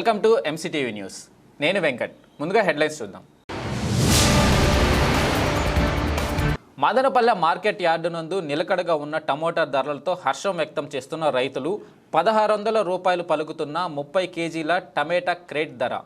Welcome to MCTV news నేను వెంకట్. ముందుగా headlines చూద్దాం. మదనపల్లె మార్కెట్ యార్డు నందు నిలకడగా ఉన్న టమోటా ధరలతో హర్షం వ్యక్తం చేస్తున్న రైతులు పదహారు వందల రూపాయలు పలుకుతున్న ముప్పై కేజీల టమేటా క్రేట్ ధర.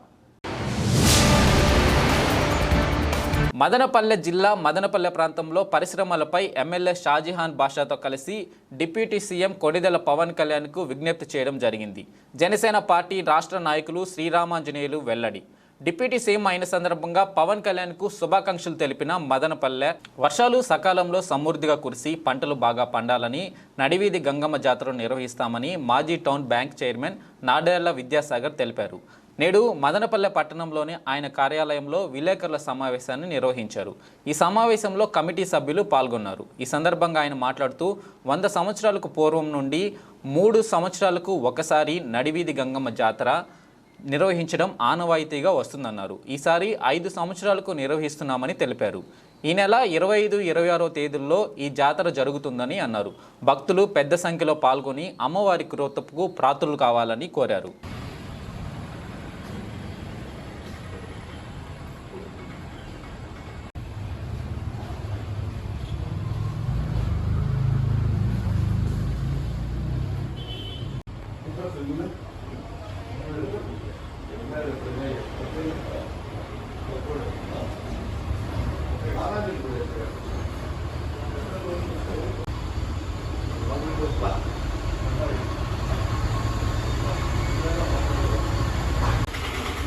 మదనపల్లె జిల్లా మదనపల్లె ప్రాంతంలో పరిశ్రమలపై ఎమ్మెల్యే షాజహాన్ బాషాతో కలిసి డిప్యూటీ సీఎం కొడిదెల పవన్ కళ్యాణ్కు విజ్ఞప్తి చేయడం జరిగింది. జనసేన పార్టీ రాష్ట్ర నాయకులు శ్రీరామాంజనేయులు వెల్లడి. డిప్యూటీ సీఎం అయిన సందర్భంగా పవన్ కళ్యాణ్కు శుభాకాంక్షలు తెలిపిన మదనపల్లె వర్షాలు సకాలంలో సమృద్ధిగా కురిసి పంటలు బాగా పండాలని నడివీధి గంగమ్మ జాతర నిర్వహిస్తామని మాజీ town bank chairman Nadella Vidyasagar తెలిపారు. నేడు మదనపల్లె పట్టణంలోని ఆయన కార్యాలయంలో విలేకరుల సమావేశాన్ని నిర్వహించారు. ఈ సమావేశంలో కమిటీ సభ్యులు పాల్గొన్నారు. ఈ సందర్భంగా ఆయన మాట్లాడుతూ వంద సంవత్సరాలకు పూర్వం నుండి మూడు సంవత్సరాలకు ఒకసారి నడివీధి గంగమ్మ జాతర నిర్వహించడం ఆనవాయితీగా వస్తుందన్నారు. ఈసారి ఐదు సంవత్సరాలకు నిర్వహిస్తున్నామని తెలిపారు. ఈ నెల ఇరవై ఐదు ఇరవై ఆరో తేదీల్లో ఈ జాతర జరుగుతుందని అన్నారు. భక్తులు పెద్ద సంఖ్యలో పాల్గొని అమ్మవారి కృతకు ప్రాతులు కావాలని కోరారు.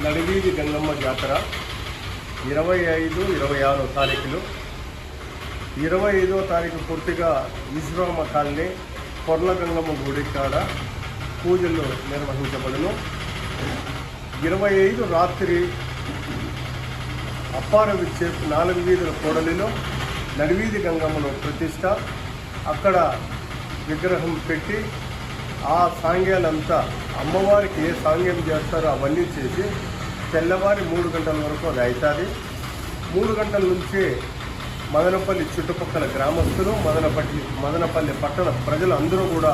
నడివీధి గంగమ్మ జాతర ఇరవై ఐదు ఇరవై ఆరో తారీఖులు. ఇరవై ఐదో తారీఖు పూర్తిగా ఈశ్వరమ్మ కాలనీ పొర్ల గంగమ్మ గుడి కాడ పూజలు నిర్వహించబడును. ఇరవై ఐదు రాత్రి అప్పారం విచ్చే నాలుగు వీధుల కూడలిలో నడివీధి గంగమ్మను ప్రతిష్ట. అక్కడ విగ్రహం పెట్టి ఆ సాంగ్యాలంతా అమ్మవారికి ఏ సాంగ్యం చేస్తారో అవన్నీ చేసి తెల్లవారి మూడు గంటల వరకు అది అవుతుంది మూడు గంటల నుంచి మదనపల్లి చుట్టుపక్కల గ్రామస్తులు మదనపల్లి మదనపల్లి పట్టణ ప్రజలు అందరూ కూడా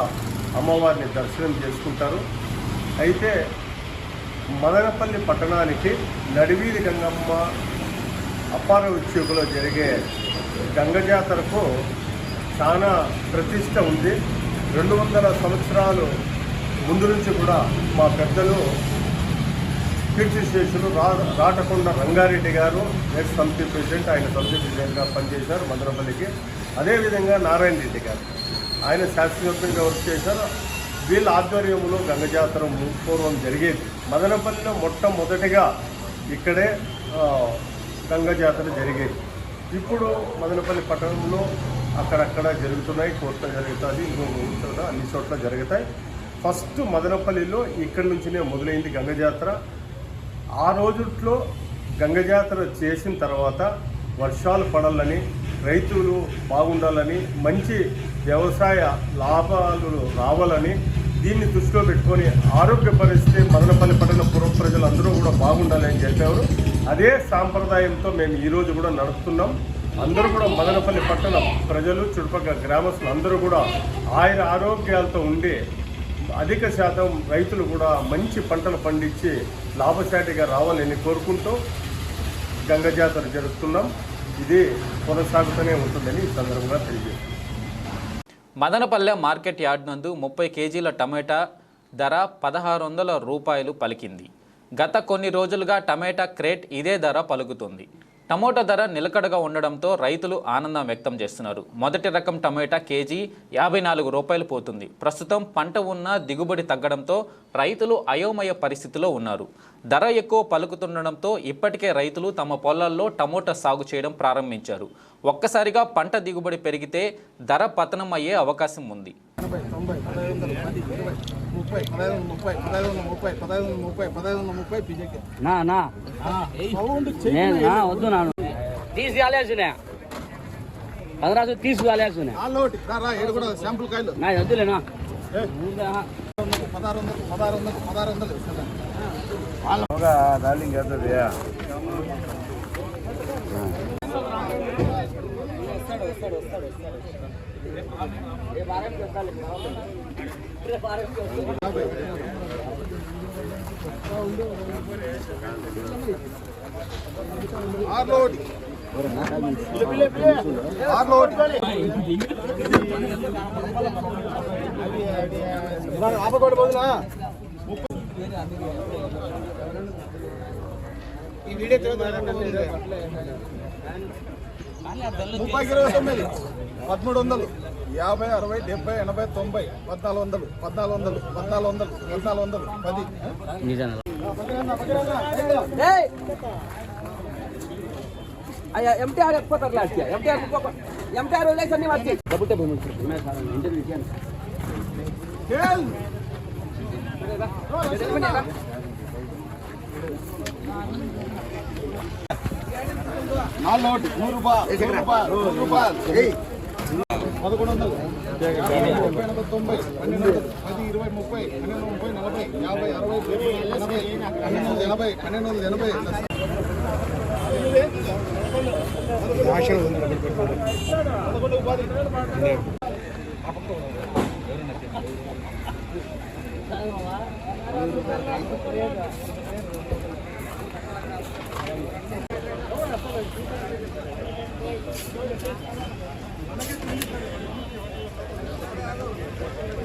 అమ్మవారిని దర్శనం చేసుకుంటారు. అయితే మదనపల్లి పట్టణానికి నడివీధి గంగమ్మ అప్పార ఉద్యోగంలో జరిగే గంగ జాతరకు చాలా ప్రతిష్ట ఉంది. రెండు వందల సంవత్సరాలు ముందు నుంచి కూడా మా పెద్దలు కీర్తిశేషులు రా రాటకొండ రంగారెడ్డి గారు ఎక్స్ కమిటీ ప్రెసిడెంట్ ఆయన సమితి ప్రెసిడెంట్గా పనిచేశారు మదనపల్లికి. అదేవిధంగా నారాయణ రెడ్డి గారు. ఆయన శాస్త్రజ్ఞంగా వర్క్ చేశారు. వీళ్ళ ఆధ్వర్యంలో గంగ జాతర పూర్వం జరిగేది. మదనపల్లిలో మొట్టమొదటిగా ఇక్కడే గంగ జాతర జరిగేది. ఇప్పుడు మదనపల్లి పట్టణంలో అక్కడక్కడ జరుగుతున్నాయి కోట్ల జరుగుతుంది ఇంకొక అన్ని చోట్ల జరుగుతాయి. ఫస్ట్ మదనపల్లిలో ఇక్కడి నుంచినే మొదలైంది గంగ జాతర ఆ రోజుట్లో గంగ జాతర చేసిన తర్వాత వర్షాలు పడాలని రైతులు బాగుండాలని మంచి వ్యవసాయ లాభాలు రావాలని దీన్ని దృష్టిలో పెట్టుకొని ఆరోగ్య పరిస్థితి మదనపల్లి పట్టణ పూర్వ ప్రజలు అందరూ కూడా బాగుండాలని చెప్పారు అదే సాంప్రదాయంతో మేము ఈరోజు కూడా నడుపుతున్నాం. అందరూ కూడా మదనపల్లి పట్టణ ప్రజలు చుట్టుపక్కల గ్రామస్తులు అందరూ కూడా ఆయన ఆరోగ్యాలతో ఉండి అధిక శాతం రైతులు కూడా మంచి పంటలు పండించి లాభసాటిగా రావాలని కోరుకుంటూ గంగ జాతర జరుపుతున్నాం. ఇది కొనసాగుతూనే ఉంటుందని ఈ సందర్భంగా తెలియజేస్తున్నాం. మదనపల్లె మార్కెట్ యార్డ్ నందు ముప్పై కేజీల టమాటా ధర పదహారు వందల రూపాయలు పలికింది. గత కొన్ని రోజులుగా టమాటా క్రేట్ ఇదే ధర పలుకుతుంది. టమోటా ధర నిలకడగా ఉండడంతో రైతులు ఆనందం వ్యక్తం చేస్తున్నారు. మొదటి రకం టమాటా కేజీ యాభై నాలుగు రూపాయలు పోతుంది. ప్రస్తుతం పంట ఉన్న దిగుబడి తగ్గడంతో రైతులు అయోమయ పరిస్థితిలో ఉన్నారు. ధర ఎక్కువ పలుకుతుండడంతో ఇప్పటికే రైతులు తమ పొలాల్లో టమోటా సాగు చేయడం ప్రారంభించారు. ఒక్కసారిగా పంట దిగుబడి పెరిగితే ధర పతనం అయ్యే అవకాశం ఉంది. ఎనభై తొంభై పదహైదు వందలు పది ఇరవై ముప్పై పదహైదు వందల ముప్పై పదహైదు వందల పదహైదు వందల వస్తాడు వస్తాడు పిజకి నా నా సౌండ్ నేను నా ఒకటి ఆపకూడదు పోదునా ఈ వీడియో ముప్పై ఇరవై తొమ్మిది పదమూడు వందలు యాభై అరవై డెబ్బై ఎనభై తొంభై పద్నాలుగు వందలు పద్నాలుగు వందలు పద్నాలుగు వందలు పద్నాలుగు వందలు పది. అయ్యా ఎంటీఆర్ ఎక్కుపోతారు లాస్ట్ ఎంటీఆర్ ఎంటీఆర్ వదిలేసి అన్ని వచ్చి డబ్బుతే ఇంటర్వ్యూ ఇచ్చాను నాలుగు నూరు రూపాయలు నూరు రూపాయలు పదకొండు వందలు. డెబ్బై ఎనభై తొంభై పన్నెండు పది ఇరవై ముప్పై పన్నెండు ముప్పై నలభై యాభై అరవై ఎనభై పన్నెండు వందల ఎనభై పన్నెండు వందల ఎనభై పదకొండు Thank you.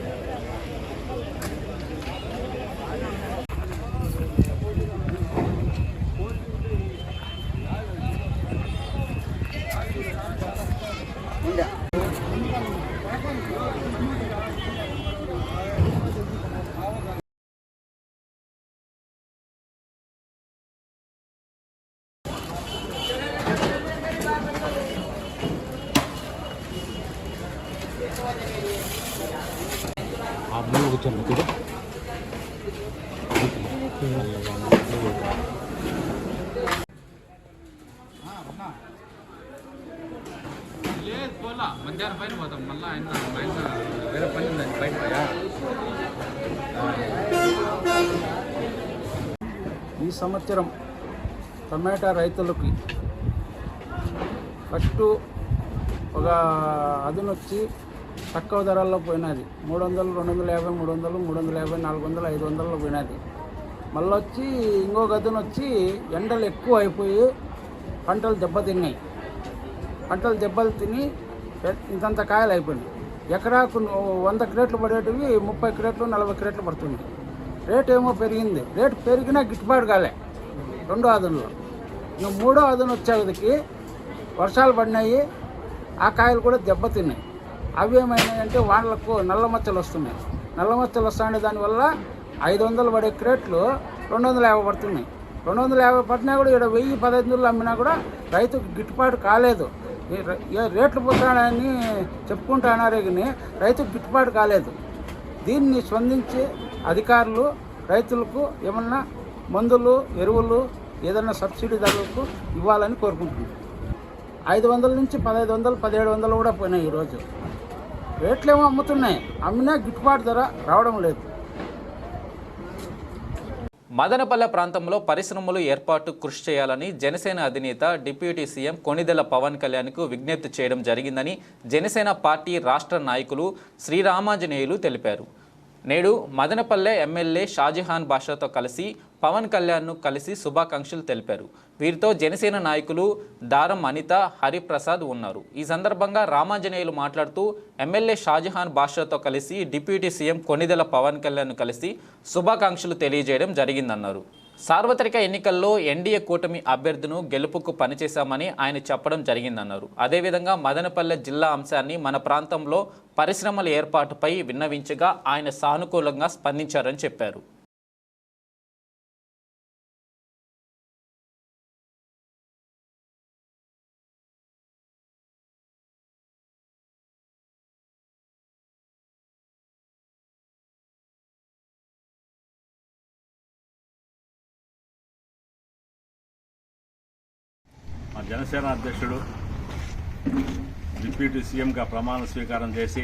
పది మధ్యాహ్నం పైన పోతాం మళ్ళీ ఆయన ఆయన వేరే పని ఉందండి బయట ఈ సంవత్సరం టమాటా రైతులకి ఫస్ట్ ఒక అదునొచ్చి తక్కువ ధరల్లో పోయినది. మూడు వందలు రెండు వందల యాభై మూడు వందలు మూడు వందల యాభై నాలుగు వందలు ఐదు వందల్లో పోయినది. మళ్ళీ వచ్చి ఇంకో గదును వచ్చి ఎండలు ఎక్కువ అయిపోయి పంటలు దెబ్బతిన్నాయి. పంటలు దెబ్బలు తిని ఇంతంత కాయలు అయిపోయినాయి ఎకరాకు వంద క్రేట్లు పడేటివి ముప్పై క్రేట్లు నలభై క్రేట్లు పడుతుంది రేట్ ఏమో పెరిగింది. రేటు పెరిగినా గిట్టుబాటు కాలే. రెండో అదనులో ఇంకా మూడో అదను వచ్చేదికి వర్షాలు పడినాయి. ఆ కాయలు కూడా దెబ్బతిన్నాయి. అవి ఏమైనాయంటే వాళ్ళకు నల్ల మచ్చలు వస్తున్నాయి. నల్ల మచ్చలు వస్తాయి దానివల్ల ఐదు వందలు పడే క్రేట్లు రెండు వందల యాభై పడుతున్నాయి. రెండు వందల యాభై పడినా కూడా ఇక్కడ వెయ్యి పదహైదు వందలు అమ్మినా కూడా రైతుకు గిట్టుబాటు కాలేదు. రేట్లు పోతాడని చెప్పుకుంటున్నారే కానీ రైతుకు గిట్టుబాటు కాలేదు. దీన్ని స్పందించి అధికారులు రైతులకు ఏమన్నా మందులు ఎరువులు ఏదన్నా సబ్సిడీ ధరలకు ఇవ్వాలని కోరుకుంటున్నాను ఐదు వందల నుంచి పదహైదు వందలు పదిహేడు వందలు కూడా పోయినాయి ఈరోజు. రేట్లు ఏమో అమ్ముతున్నాయి. అమ్మినా గిట్టుబాటు ధర రావడం లేదు. మదనపల్లె ప్రాంతంలో పరిశ్రమలు ఏర్పాటు కృషి చేయాలని జనసేన అధినేత డిప్యూటీ సీఎం కొణిదెల పవన్ కళ్యాణ్కు విజ్ఞప్తి చేయడం జరిగిందని జనసేన పార్టీ రాష్ట్ర నాయకులు శ్రీరామాంజనేయులు తెలిపారు. నేడు మదనపల్లె ఎమ్మెల్యే షాజహాన్ బాషాతో కలిసి పవన్ కళ్యాణ్ను కలిసి శుభాకాంక్షలు తెలిపారు. వీరితో జనసేన నాయకులు దారం అనిత హరిప్రసాద్ ఉన్నారు. ఈ సందర్భంగా రామాంజనేయులు మాట్లాడుతూ ఎమ్మెల్యే షాజహాన్ బాషాతో కలిసి డిప్యూటీ సీఎం కొణిదెల పవన్ కళ్యాణ్ను కలిసి శుభాకాంక్షలు తెలియజేయడం జరిగిందన్నారు. సార్వత్రిక ఎన్నికల్లో ఎన్డీఏ కూటమి అభ్యర్థును గెలుపుకు పనిచేశామని ఆయన చెప్పడం జరిగిందన్నారు. అదేవిధంగా మదనపల్లె జిల్లా అంశాన్ని మన ప్రాంతంలో పరిశ్రమల ఏర్పాటుపై విన్నవించగా ఆయన సానుకూలంగా స్పందించారని చెప్పారు. జనసేన అధ్యక్షుడు డిప్యూటీ సీఎంగా ప్రమాణ స్వీకారం చేసి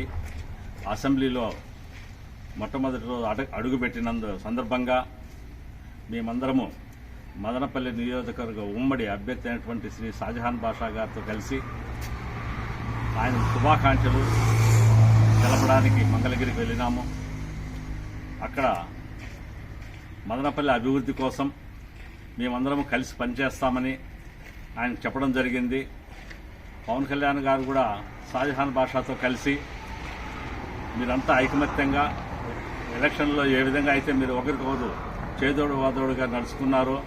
అసెంబ్లీలో మొట్టమొదటి రోజు అడు అడుగుపెట్టినందు సందర్భంగా మేమందరము మదనపల్లి నియోజకవర్గ ఉమ్మడి అభ్యర్థి అయినటువంటి శ్రీ షాజహాన్ బాషా గారితో కలిసి ఆయన శుభాకాంక్షలు తెలపడానికి మంగళగిరికి వెళ్ళినాము. అక్కడ మదనపల్లి అభివృద్ధి కోసం మేమందరం కలిసి పనిచేస్తామని ఆయన చెప్పడం జరిగింది. పవన్ కళ్యాణ్ గారు కూడా షాజహాన్ భాషతో కలిసి మీరంతా ఐకమత్యంగా ఎలక్షన్లో ఏ విధంగా అయితే మీరు ఒకరికొకరు చేదోడు వాదోడుగా నడుచుకున్నారో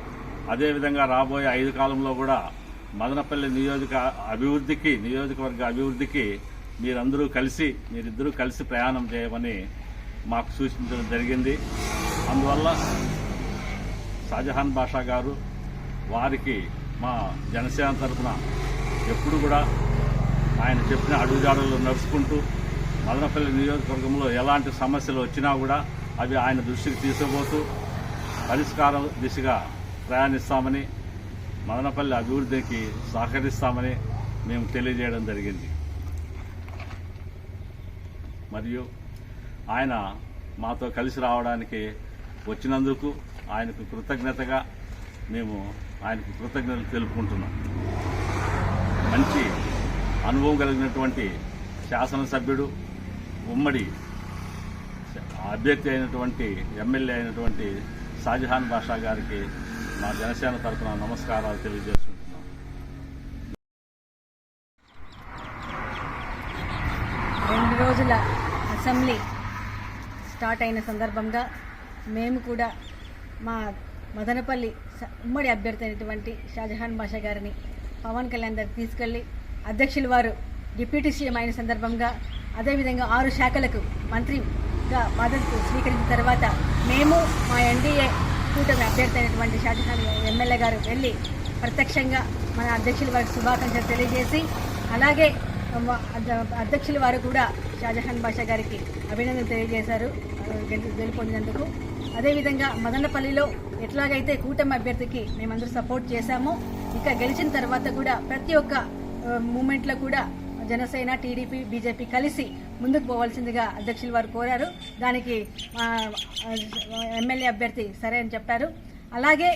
అదేవిధంగా రాబోయే ఐదు కాలంలో కూడా మదనపల్లి నియోజక అభివృద్ధికి నియోజకవర్గ అభివృద్ధికి మీరందరూ కలిసి మీరిద్దరూ కలిసి ప్రయాణం చేయమని మాకు సూచించడం జరిగింది. అందువల్ల షాజహాన్ బాషా గారు వారికి మా జనసేన తరఫున ఎప్పుడు కూడా ఆయన చెప్పిన అడుగుజాడలు నడుచుకుంటూ మదనపల్లి నియోజకవర్గంలో ఎలాంటి సమస్యలు వచ్చినా కూడా అవి ఆయన దృష్టికి తీసుకుపోతూ పరిష్కారం దిశగా ప్రయాణిస్తామని మదనపల్లి అభివృద్ధికి సహకరిస్తామని మేము తెలియజేయడం జరిగింది. మరియు ఆయన మాతో కలిసి రావడానికి వచ్చినందుకు ఆయనకు కృతజ్ఞతగా మేము ఆయనకు కృతజ్ఞతలు తెలుపుకుంటున్నాం. మంచి అనుభవం కలిగినటువంటి శాసనసభ్యుడు ఉమ్మడి అభ్యర్థి అయినటువంటి ఎమ్మెల్యే అయినటువంటి షాజహాన్ బాషా గారికి మా జనసేన తరఫున నమస్కారాలు తెలియజేసుకుంటున్నాం. రెండు రోజుల అసెంబ్లీ స్టార్ట్ అయిన సందర్భంగా మేము కూడా మా మదనపల్లి ఉమ్మడి అభ్యర్థి అయినటువంటి షాజహాన్ బాషా గారిని పవన్ కళ్యాణ్ దగ్గర తీసుకెళ్ళి అధ్యక్షులు వారు డిప్యూటీ సీఎం అయిన సందర్భంగా అదేవిధంగా ఆరు శాఖలకు మంత్రిగా బాధ్యతలు స్వీకరించిన తర్వాత మేము మా ఎన్డీఏ కూటమి అభ్యర్థి అయినటువంటి షాజహాన్ ఎమ్మెల్యే గారు వెళ్ళి ప్రత్యక్షంగా మన అధ్యక్షుల వారికి శుభాకాంక్షలు తెలియజేసి అలాగే అధ్యక్షుల వారు కూడా షాజహాన్ బాషా గారికి అభినందనలు తెలియజేశారు. గెలు- గెలుపొందినందుకు అదేవిధంగా మదనపల్లిలో ఎట్లాగైతే కూటమి అభ్యర్థికి మేమందరూ సపోర్ట్ చేశామో ఇక గెలిచిన తర్వాత కూడా ప్రతి ఒక్క మూమెంట్లో కూడా జనసేన టీడీపీ బీజేపీ కలిసి ముందుకు పోవాల్సిందిగా అధ్యక్షులు వారు కోరారు. దానికి ఎమ్మెల్యే అభ్యర్థి సరే అని చెప్పారు. అలాగే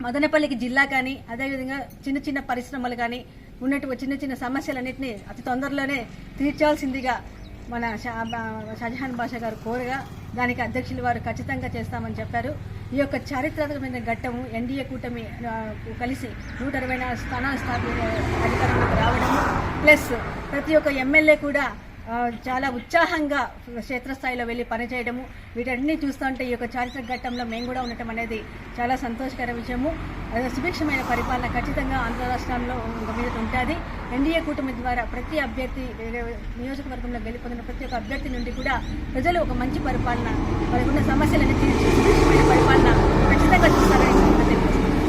మదనపల్లికి జిల్లా కానీ అదేవిధంగా చిన్న చిన్న పరిశ్రమలు కానీ ఉన్నట్టు చిన్న చిన్న సమస్యలన్నింటినీ అతి తొందరలోనే తీర్చాల్సిందిగా మన షా బా- షాజహాన్ బాషా గారు కోరగా దానికి అధ్యక్షులు వారు ఖచ్చితంగా చేస్తామని చెప్పారు. ఈ యొక్క చారిత్రాత్మకమైన ఘట్టము ఎన్డీఏ కూటమి కలిసి నూట అరవై నాలుగు స్థానాలు స్థాపి అధికారంలోకి రావడము ప్లస్ ప్రతి ఒక్క ఎమ్మెల్యే కూడా చాలా ఉత్సాహంగా క్షేత్రస్థాయిలో వెళ్ళి పనిచేయడము. వీటన్ని చూస్తుంటే ఈ యొక్క చారిత్రక ఘట్టంలో మేము కూడా ఉండటం అనేది చాలా సంతోషకర విషయము. సుభిక్షమైన పరిపాలన ఖచ్చితంగా ఆంధ్ర రాష్ట్రంలో మీద ఉంటుంది. ఎన్డీఏ కూటమి ద్వారా ప్రతి అభ్యర్థి నియోజకవర్గంలో గెలుపొందిన ప్రతి ఒక్క అభ్యర్థి నుండి కూడా ప్రజలు ఒక మంచి పరిపాలన వారికి ఉన్న సమస్యలను తీర్చి సుభిక్షమైన పరిపాలన ఖచ్చితంగా చూస్తారని తెలియజేస్తున్నాను.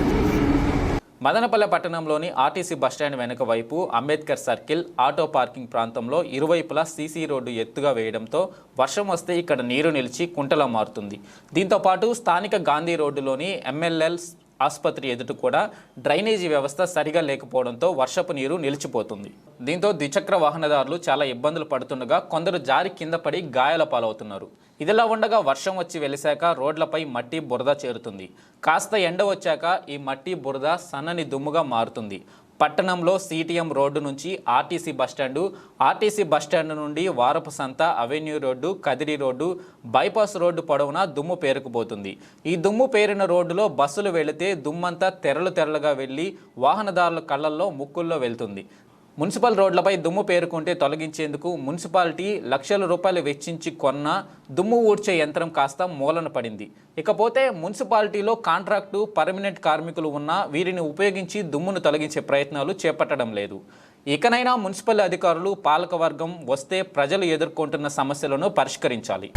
మదనపల్లె పట్టణంలోని ఆర్టీసీ బస్టాండ్ వెనుక వైపు అంబేద్కర్ సర్కిల్ ఆటో పార్కింగ్ ప్రాంతంలో ఇరువైపులా సీసీ రోడ్డు ఎత్తుగా వేయడంతో వర్షం వస్తే ఇక్కడ నీరు నిలిచి కుంటలా మారుతుంది. దీంతో పాటు స్థానిక గాంధీ రోడ్డులోని ఎంఎల్ఎల్ ఆసుపత్రి ఎదుట కూడా డ్రైనేజీ వ్యవస్థ సరిగా లేకపోవడంతో వర్షపు నీరు నిలిచిపోతుంది. దీంతో ద్విచక్ర వాహనదారులు చాలా ఇబ్బందులు పడుతుండగా కొందరు జారి కింద పడి గాయాల పాలవుతున్నారు. ఇదిలా ఉండగా వర్షం వచ్చి వెలిశాక రోడ్లపై మట్టి బురద చేరుతుంది. కాస్త ఎండ వచ్చాక ఈ మట్టి బురద సన్నని దుమ్ముగా మారుతుంది. పట్టణంలో సిటిఎం రోడ్డు నుంచి RTC bus stand RTC bus stand నుండి వారపు సంత avenue road Kadiri road bypass road పొడవునా దుమ్ము పేరుకుపోతుంది. ఈ దుమ్ము పేరిన రోడ్డులో బస్సులు వెళితే దుమ్మంతా తెరలు తెరలుగా వెళ్ళి వాహనదారుల కళ్ళల్లో ముక్కుల్లో వెళ్తుంది. మున్సిపల్ రోడ్లపై దుమ్ము పేరుకుంటే తొలగించేందుకు మున్సిపాలిటీ లక్షల రూపాయలు వెచ్చించి కొన్న దుమ్ము ఊడ్చే యంత్రం కాస్త మూలన పడింది. ఇకపోతే మున్సిపాలిటీలో కాంట్రాక్టు పర్మనెంట్ కార్మికులు ఉన్నా వీరిని ఉపయోగించి దుమ్మును తొలగించే ప్రయత్నాలు చేపట్టడం లేదు. ఇకనైనా మున్సిపల్ అధికారులు పాలకవర్గం వస్తే ప్రజలు ఎదుర్కొంటున్న సమస్యలను పరిష్కరించాలి.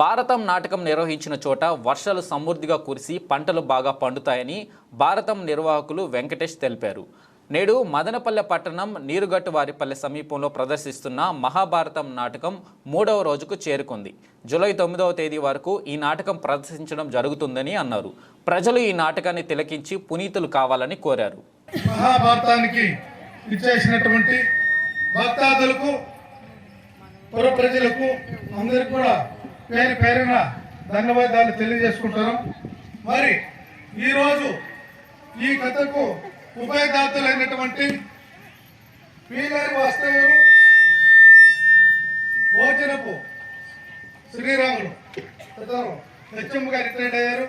భారతం నాటకం నిర్వహించిన చోట వర్షాలు సమృద్ధిగా కురిసి పంటలు బాగా పండుతాయని భారతం నిర్వాహకులు వెంకటేష్ తెలిపారు. నేడు మదనపల్లె పట్టణం నీరుగట్టు వారిపల్లె సమీపంలో ప్రదర్శిస్తున్న మహాభారతం నాటకం మూడవ రోజుకు చేరుకుంది. జూలై తొమ్మిదవ తేదీ వరకు ఈ నాటకం ప్రదర్శించడం జరుగుతుందని అన్నారు. ప్రజలు ఈ నాటకాన్ని తిలకించి పునీతులు కావాలని కోరారు. మహాభారతానికి ఇచ్చేసినటువంటి భక్తాదులకు పుర ప్రజలకు అందరికి కూడా పేరు పేరున ధన్యవాదాలు తెలియజేసుకుంటాను మరి ఈరోజు ఈ కథకు ఉపాయదాతలైనటువంటి పీలరి వాస్తవులు భోజనపు శ్రీరాములు అతను హెచ్ఎం గారు రిటైర్డ్ అయ్యారు.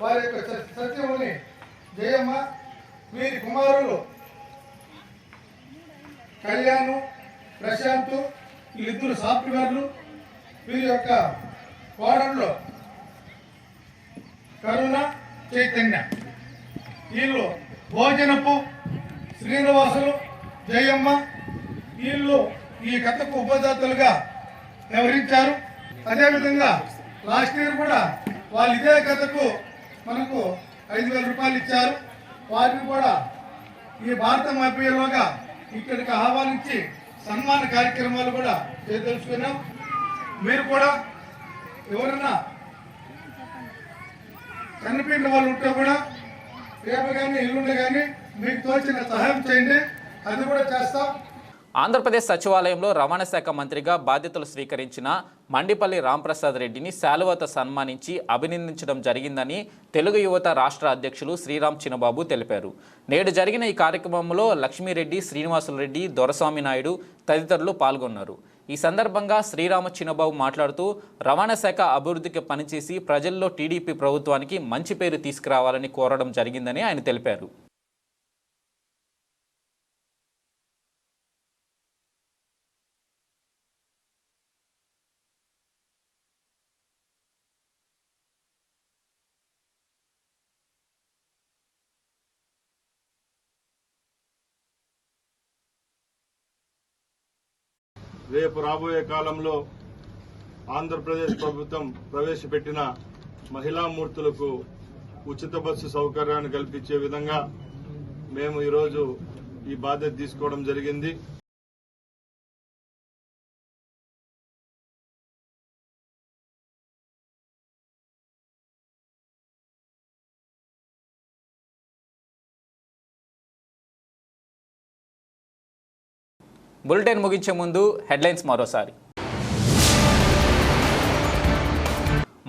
వారి యొక్క సత్యముని జయమ్మ వీరి కుమారులు కళ్యాణ్ ప్రశాంత్ వీళ్ళిద్దరు సాఫ్ట్వేర్లు వీరి యొక్క కోడళ్ళు కరుణ చైతన్య. వీళ్ళు భోజనపు శ్రీనివాసులు జయమ్మ. వీళ్ళు ఈ కథకు ఉపదాతలుగా వ్యవహరించారు. అదేవిధంగా లాస్ట్ ఇయర్ కూడా వాళ్ళు ఇదే కథకు మనకు ఐదు వేల రూపాయలు ఇచ్చారు. వారిని కూడా ఈ భారతం అయిపోయేలోగా ఇక్కడికి ఆహ్వానించి సన్మాన కార్యక్రమాలు కూడా చేయదలుచుకున్నాం మీరు కూడా ఎవరన్నా చనిపోయిన వాళ్ళు ఉంటే కూడా రేపు కానీ ఎల్లుండి కానీ మీకు తోచిన సహాయం చేయండి. అది కూడా చేస్తాం. ఆంధ్రప్రదేశ్ సచివాలయంలో రవాణా శాఖ మంత్రిగా బాధ్యతలు స్వీకరించిన మండిపల్లి రాంప్రసాద్ రెడ్డిని శాలువతో సన్మానించి అభినందించడం జరిగిందని తెలుగు యువత రాష్ట్ర అధ్యక్షులు శ్రీరామ్ చిన్నబాబు తెలిపారు. నేడు జరిగిన ఈ కార్యక్రమంలో లక్ష్మీరెడ్డి శ్రీనివాసులరెడ్డి దొరస్వామి నాయుడు తదితరులు పాల్గొన్నారు. ఈ సందర్భంగా శ్రీరామ చిన్నబాబు మాట్లాడుతూ రవాణా శాఖ అభివృద్ధికి పనిచేసి ప్రజల్లో టీడీపీ ప్రభుత్వానికి మంచి పేరు తీసుకురావాలని కోరడం జరిగిందని ఆయన తెలిపారు. రేపు రాబోయే కాలంలో ఆంధ్రప్రదేశ్ ప్రభుత్వం ప్రవేశపెట్టిన మహిళా మూర్తులకు ఉచిత బస్సు సౌకర్యాన్ని కల్పించే విధంగా మేము ఈరోజు ఈ బాధ్యత తీసుకోవడం జరిగింది. బులెటిన్ ముగించే ముందు హెడ్లైన్స్ మరోసారి.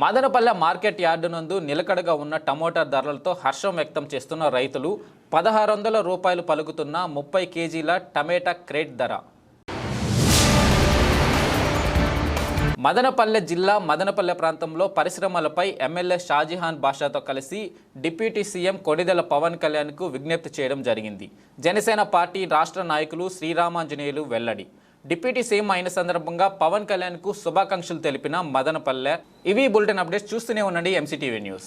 మదనపల్లె మార్కెట్ యార్డు నందు నిలకడగా ఉన్న టమోటా ధరలతో హర్షం వ్యక్తం చేస్తున్న రైతులు పదహారు వందల రూపాయలు పలుకుతున్న ముప్పై కేజీల టమేటా క్రేట్ ధర. మదనపల్లె జిల్లా మదనపల్లె ప్రాంతంలో పరిశ్రమలపై ఎమ్మెల్యే షాజహాన్ బాషాతో కలిసి డిప్యూటీ సీఎం కొడిదెల పవన్ కళ్యాణ్కు విజ్ఞప్తి చేయడం జరిగింది. జనసేన పార్టీ రాష్ట్ర నాయకులు శ్రీరామాంజనేయులు వెల్లడి. డిప్యూటీ సీఎం అయిన సందర్భంగా పవన్ కళ్యాణ్కు శుభాకాంక్షలు తెలిపిన మదనపల్లె. ఇవి బులెటిన్ అప్డేట్స్ చూస్తూనే ఉండండి ఎంసీటీవీ న్యూస్.